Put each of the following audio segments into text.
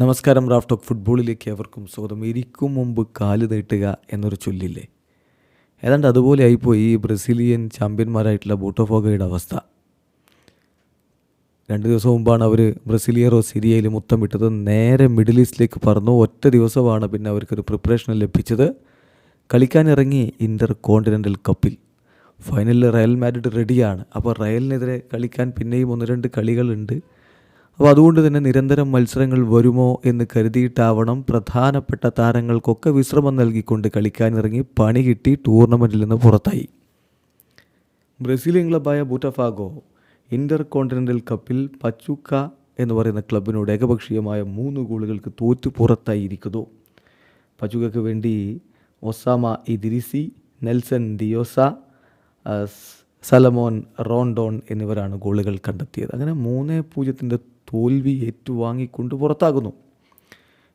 നമസ്കാരം Raf talk ഫുട്ബോളിലേക്ക് അവർക്കും സ്വാഗതം. ഇരിക്കും മുമ്പ് കാൽ നീട്ടുക എന്നൊരു ചൊല്ലില്ലേ? ഏതാണ്ട് അതുപോലെ ആയിപ്പോയി ഈ ബ്രസീലിയൻ ചാമ്പ്യന്മാരായിട്ടുള്ള ബൂട്ടോഫോഗയുടെ അവസ്ഥ. രണ്ട് ദിവസം മുമ്പാണ് അവർ ബ്രസീലിയറോ സിരിയയിൽ മുത്തം വിട്ടത് നേരെ മിഡിൽ ഈസ്റ്റിലേക്ക് പറന്നു. ഒറ്റ ദിവസമാണ് പിന്നെ അവർക്കൊരു പ്രിപ്പറേഷൻ ലഭിച്ചത്. കളിക്കാനിറങ്ങി ഇന്റർ കോണ്ടിനെന്റൽ കപ്പിൽ. ഫൈനലിൽ റയൽ മാഡ്രിഡ് റെഡിയാണ് അപ്പോൾ റയലിനെതിരെ കളിക്കാൻ പിന്നെയും ഒന്ന് രണ്ട് കളികളുണ്ട്. അപ്പോൾ അതുകൊണ്ട് തന്നെ നിരന്തരം മത്സരങ്ങൾ വരുമോ എന്ന് കരുതിയിട്ടാവണം പ്രധാനപ്പെട്ട താരങ്ങൾക്കൊക്കെ വിശ്രമം നൽകിക്കൊണ്ട് കളിക്കാനിറങ്ങി പണി കിട്ടി ടൂർണമെന്റിൽ നിന്ന് പുറത്തായി. ബ്രസീലിയൻ ക്ലബായ ബൂട്ടഫാഗോ ഇന്റർ കോണ്ടിനെന്റൽ കപ്പിൽ പച്ചുക്ക എന്ന് പറയുന്ന ക്ലബിനോട് ഏകപക്ഷീയമായ മൂന്ന് ഗോളുകൾക്ക് തോറ്റു പുറത്തായിരിക്കുന്നു. പച്ചുക്കയ്ക്ക് വേണ്ടി ഒസാമ ഇദിരിസി നെൽസൺ ദിയോസ സലമോൻ റോണ്ടോൺ എന്നിവരാണ് ഗോളുകൾ കണ്ടെത്തിയത്. അങ്ങനെ മൂന്ന് പൂജ്യത്തിന്റെ തോൽവി ഏറ്റുവാങ്ങിക്കൊണ്ട് പുറത്താകുന്നു.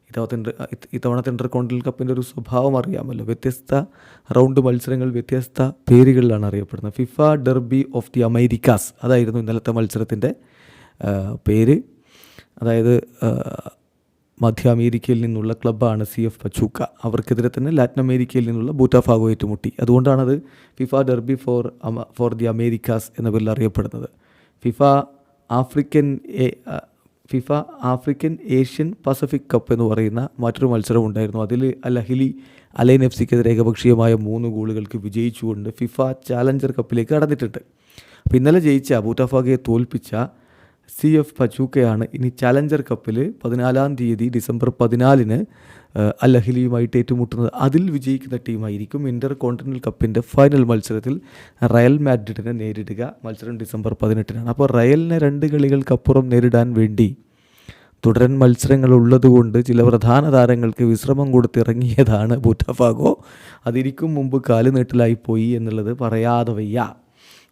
ഇത്തവണത്തെ ഇത്തവണത്തെ ഇന്റർ കോണ്ടിനൽ കപ്പിന്റെ ഒരു സ്വഭാവം അറിയാമല്ലോ. വ്യത്യസ്ത റൗണ്ട് മത്സരങ്ങൾ വ്യത്യസ്ത പേരുകളിലാണ് അറിയപ്പെടുന്നത്. FIFA derby of the Americas അതായിരുന്നു ഇന്നലത്തെ മത്സരത്തിന്റെ പേര്. അതായത് മധ്യ അമേരിക്കയിൽ നിന്നുള്ള ക്ലബ്ബാണ് സി എഫ് പച്ചൂക്ക. അവർക്കെതിരെ തന്നെ ലാറ്റിൻ അമേരിക്കയിൽ നിന്നുള്ള ബൂട്ടാഫാഗോ ഏറ്റുമുട്ടി. അതുകൊണ്ടാണത് FIFA derby for for the Americas എന്ന പേരിൽ അറിയപ്പെടുന്നത്. FIFA African A- FIFA African Asian Pacific Cup എന്ന് പറയുന്ന മറ്റൊരു മത്സരം ഉണ്ടായിരുന്നു. അതിൽ അലഹിലി അലൈൻ എഫ് സിക്കെതിരെ ഏകപക്ഷീയമായ മൂന്ന് ഗോളുകൾക്ക് വിജയിച്ചുകൊണ്ട് ഫിഫ ചാലഞ്ചർ കപ്പിലേക്ക് കടന്നിട്ടുണ്ട്. അപ്പോൾ ഇന്നലെ ജയിച്ച ബൂട്ടാഫാഗയെ തോൽപ്പിച്ച സി എഫ് പച്ചൂക്കയാണ് ഇനി ചലഞ്ചർ കപ്പിൽ പതിനാലാം തീയതി ഡിസംബർ പതിനാലിന് അൽ അഹിലിയുമായിട്ട് ഏറ്റുമുട്ടുന്നത്. അതിൽ വിജയിക്കുന്ന ടീമായിരിക്കും ഇന്റർ കോണ്ടിനൽ കപ്പിന്റെ ഫൈനൽ മത്സരത്തിൽ റയൽ മാഡ്രിഡിനെ നേരിടുക. മത്സരം ഡിസംബർ പതിനെട്ടിനാണ്. അപ്പോൾ റയലിനെ രണ്ട് കളികൾക്കപ്പുറം നേരിടാൻ വേണ്ടി തുടരൻ മത്സരങ്ങൾ ഉള്ളതുകൊണ്ട് ചില പ്രധാന താരങ്ങൾക്ക് വിശ്രമം കൊടുത്തിറങ്ങിയതാണ് ബുറ്റഫാഗോ അതിരിക്കും മുമ്പ് കാൽ നീട്ടലായി പോയി എന്നുള്ളത് പറയാതെ വയ്യ.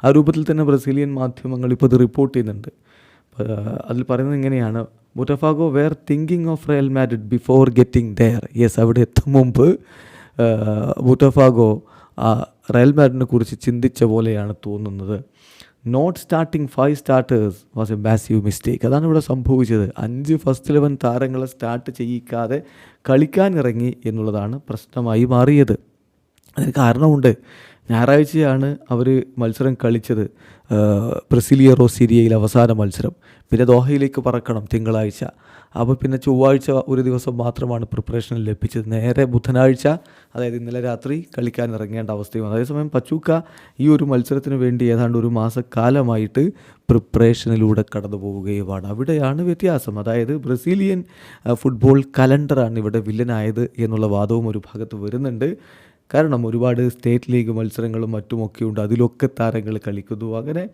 ആ രൂപത്തിൽ തന്നെ ബ്രസീലിയൻ മാധ്യമങ്ങൾ ഇപ്പോൾ ഇത് റിപ്പോർട്ട് ചെയ്യുന്നുണ്ട്. അതിൽ പറയുന്നത് ഇങ്ങനെയാണ്. Botafogo were thinking of Real Madrid before getting there yes അവിടെ എത്തും മുമ്പ് ബുട്ടഫാഗോ റയൽ മാഡ്രിഡിനെ കുറിച്ച് ചിന്തിച്ച പോലെയാണ് തോന്നുന്നത്. Not starting five starters was a massive mistake അതാണ് ഇവിടെ സംഭവിച്ചത്. അഞ്ച് ഫസ്റ്റ് ഇലവൻ താരങ്ങളെ സ്റ്റാർട്ട് ചെയ്യിക്കാതെ കളിക്കാനിറങ്ങി എന്നുള്ളതാണ് പ്രശ്നമായി മാറിയത്. അതിന് കാരണമുണ്ട്. ഞായറാഴ്ചയാണ് അവർ മത്സരം കളിച്ചത്. ബ്രസീലിയറോ സിരിയയിൽ അവസാന മത്സരം. പിന്നെ ദോഹയിലേക്ക് പറക്കണം തിങ്കളാഴ്ച. അപ്പോൾ പിന്നെ ചൊവ്വാഴ്ച ഒരു ദിവസം മാത്രമാണ് പ്രിപ്പറേഷൻ ലഭിച്ചത്. നേരെ ബുധനാഴ്ച അതായത് ഇന്നലെ രാത്രി കളിക്കാൻ ഇറങ്ങേണ്ട അവസ്ഥയും. അതേസമയം പച്ചൂക്ക ഈ ഒരു മത്സരത്തിന് വേണ്ടി ഏതാണ്ട് ഒരു മാസക്കാലമായിട്ട് പ്രിപ്പറേഷനിലൂടെ കടന്നു പോവുകയുമാണ്. അവിടെയാണ് വ്യത്യാസം. അതായത് ബ്രസീലിയൻ ഫുട്ബോൾ കലണ്ടറാണ് ഇവിടെ വില്ലനായത് എന്നുള്ള വാദവും ഒരു ഭാഗത്ത് വരുന്നുണ്ട്. കാരണം ഒരുപാട് സ്റ്റേറ്റ് ലീഗ് മത്സരങ്ങളും മറ്റുമൊക്കെ ഉണ്ട് അതിലൊക്കെ താരങ്ങൾ കളിക്കുന്നു. അങ്ങനെ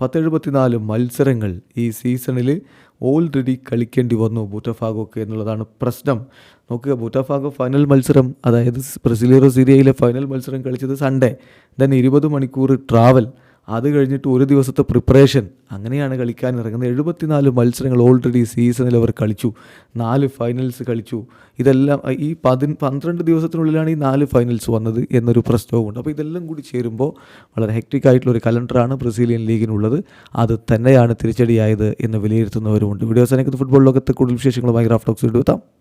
പത്തെഴുപത്തിനാല് മത്സരങ്ങൾ ഈ സീസണിൽ ഓൾറെഡി കളിക്കേണ്ടി വന്നു ബൂറ്റഫാഗോക്ക് എന്നുള്ളതാണ് പ്രശ്നം. നോക്കുക ബൂറ്റഫാഗോ ഫൈനൽ മത്സരം അതായത് ബ്രസീലിയറോ സിരിയയിലെ ഫൈനൽ മത്സരം കളിച്ചത് സൺഡേ. ദെൻ ഇരുപത് മണിക്കൂർ ട്രാവൽ. അത് കഴിഞ്ഞിട്ട് ഒരു ദിവസത്തെ പ്രിപ്പറേഷൻ അങ്ങനെയാണ് കളിക്കാൻ ഇറങ്ങുന്നത്. എഴുപത്തിനാല് മത്സരങ്ങൾ ഓൾറെഡി സീസണിൽ അവർ കളിച്ചു. നാല് ഫൈനൽസ് കളിച്ചു. ഇതെല്ലാം ഈ പതി പന്ത്രണ്ട് ദിവസത്തിനുള്ളിലാണ് ഈ നാല് ഫൈനൽസ് വന്നത് എന്നൊരു പ്രശ്നവുമുണ്ട്. അപ്പോൾ ഇതെല്ലാം കൂടി ചേരുമ്പോൾ വളരെ ഹെക്ടിക് ആയിട്ടുള്ള ഒരു കലണ്ടറാണ് ബ്രസീലിയൻ ലീഗിനുള്ളത്. അത് തന്നെയാണ് തിരിച്ചടിയായത് എന്ന് വിലയിരുത്തുന്നവരുമുണ്ട്. വീഡിയോ സനക്കുന്ന ഫുട്ബോൾ ലോകത്ത് കൂടുതൽ വിശേഷങ്ങളുമായി ഗ്രാഫ്റ്റോക്സ് എടുത്താം